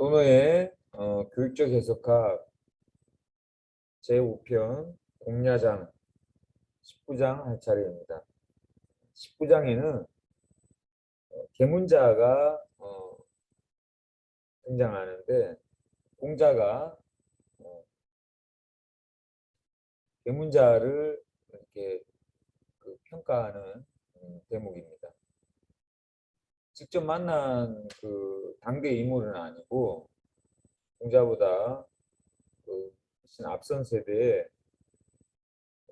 또노의 어, 교육적 해석학 제5편 공야장 19장 할 차례입니다. 19장에는 어, 계문자가 어, 등장하는데 공자가 어, 계문자를 이렇게 그 평가하는 음, 대목입니다. 직접 만난 그 당대 인물은 아니고 공자보다 그 훨씬 앞선 세대의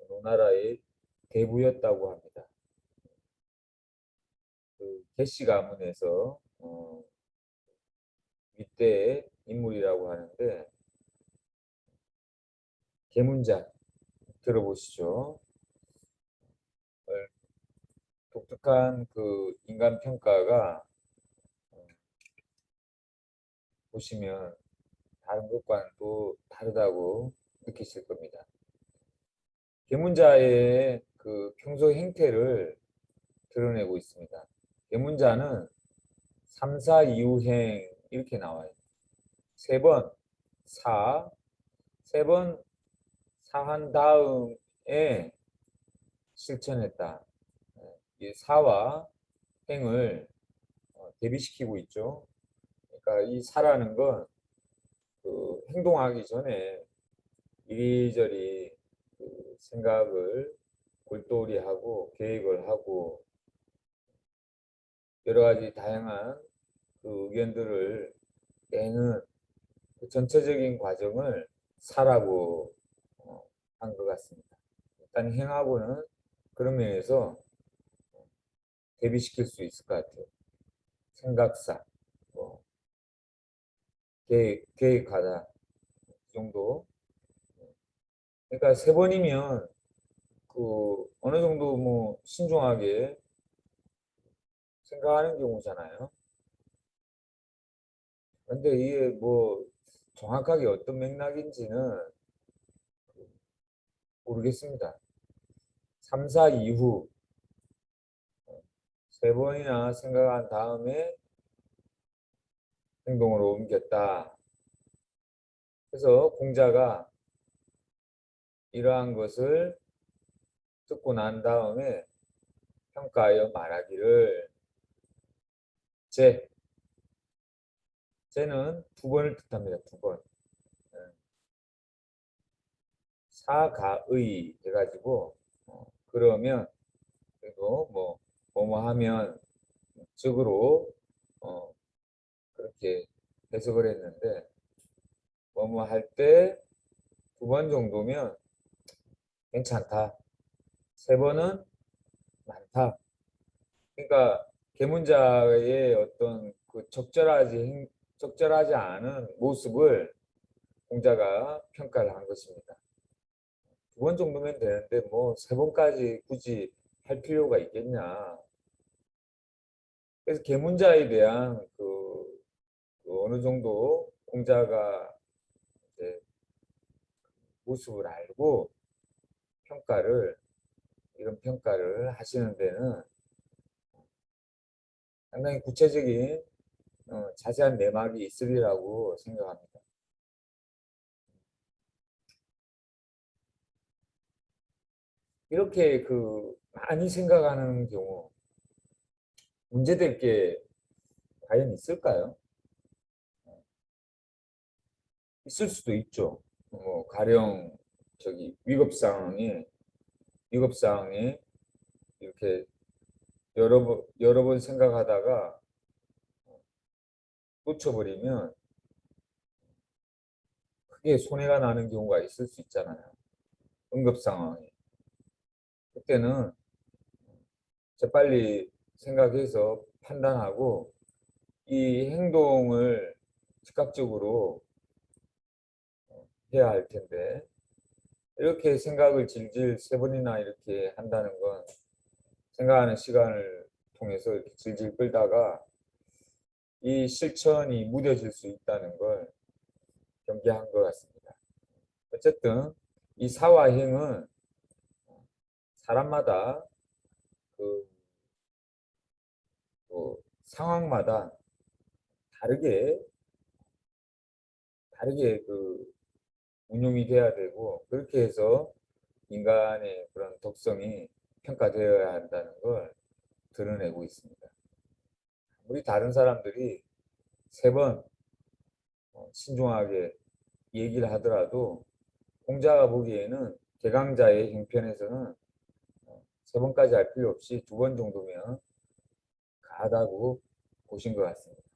노나라의 대부였다고 합니다. 그 개씨 가문에서 어, 윗대의 인물이라고 하는데 계문자 들어보시죠. 어, 독특한 그 인간 평가가 어, 보시면 다른 것과는 또 다르다고 느끼실 겁니다. 계문자의 그 평소 행태를 드러내고 있습니다. 계문자는 3, 4 이후행 이렇게 나와요. 세 번, 사, 세번 사한 다음에 실천했다. 이 사와 행을 어, 대비시키고 있죠. 그러니까 이 사라는 건 그 행동하기 전에 이리저리 그 생각을 골똘히 하고 계획을 하고 여러 가지 다양한 그 의견들을 내는 그 전체적인 과정을 사라고 어, 한것 같습니다. 일단 행하고는 그런 면에서 대비시킬 수 있을 것 같아요. 생각사, 뭐 계획, 계획하다 이 정도. 그러니까 세 번이면 그 어느 정도 뭐 신중하게 생각하는 경우잖아요. 근데 이게 뭐 정확하게 어떤 맥락인지는 모르겠습니다. 3, 4 이후 세 번이나 생각한 다음에 행동으로 옮겼다. 그래서 공자가 이러한 것을 듣고 난 다음에 평가하여 말하기를 제 제는 두 번을 뜻합니다. 두 번. 예. 사가의 해가지고 어, 그러면 그리고 뭐 뭐뭐 하면 즉으로 어, 그렇게 해석을 했는데 뭐뭐 할 때 두 번 정도면 괜찮다. 세 번은 많다. 그러니까 계문자의 어떤 그 적절하지 적절하지 않은 모습을 공자가 평가를 한 것입니다. 두 번 정도면 되는데 뭐 세 번까지 굳이 할 필요가 있겠냐. 그래서 계문자에 대한 그, 그 어느 정도 공자가 이제 모습을 알고 평가를 이런 평가를 하시는 데는 상당히 구체적인 어, 자세한 내막이 있으리라고 생각합니다. 이렇게 그 많이 생각하는 경우 문제될 게 과연 있을까요? 있을 수도 있죠. 뭐 가령 저기 위급 상황에 위급 상황에 이렇게 여러 번 여러 번 생각하다가 놓쳐버리면 크게 손해가 나는 경우가 있을 수 있잖아요. 응급 상황에 그때는 재빨리 생각해서 판단하고 이 행동을 즉각적으로 해야 할 텐데 이렇게 생각을 질질 세 번이나 이렇게 한다는 건 생각하는 시간을 통해서 이렇게 질질 끌다가 이 실천이 무뎌질 수 있다는 걸 경계한 것 같습니다. 어쨌든 이 사와 행은 사람마다 그, 그 상황마다 다르게 다르게 그 운용이 돼야 되고 그렇게 해서 인간의 그런 독성이 평가되어야 한다는 걸 드러내고 있습니다. 우리 다른 사람들이 세번 어, 신중하게 얘기를 하더라도 공자가 보기에는 개강자의 형편에서는 어, 세 번까지 할 필요 없이 두 번 정도면 가다고 보신 것 같습니다.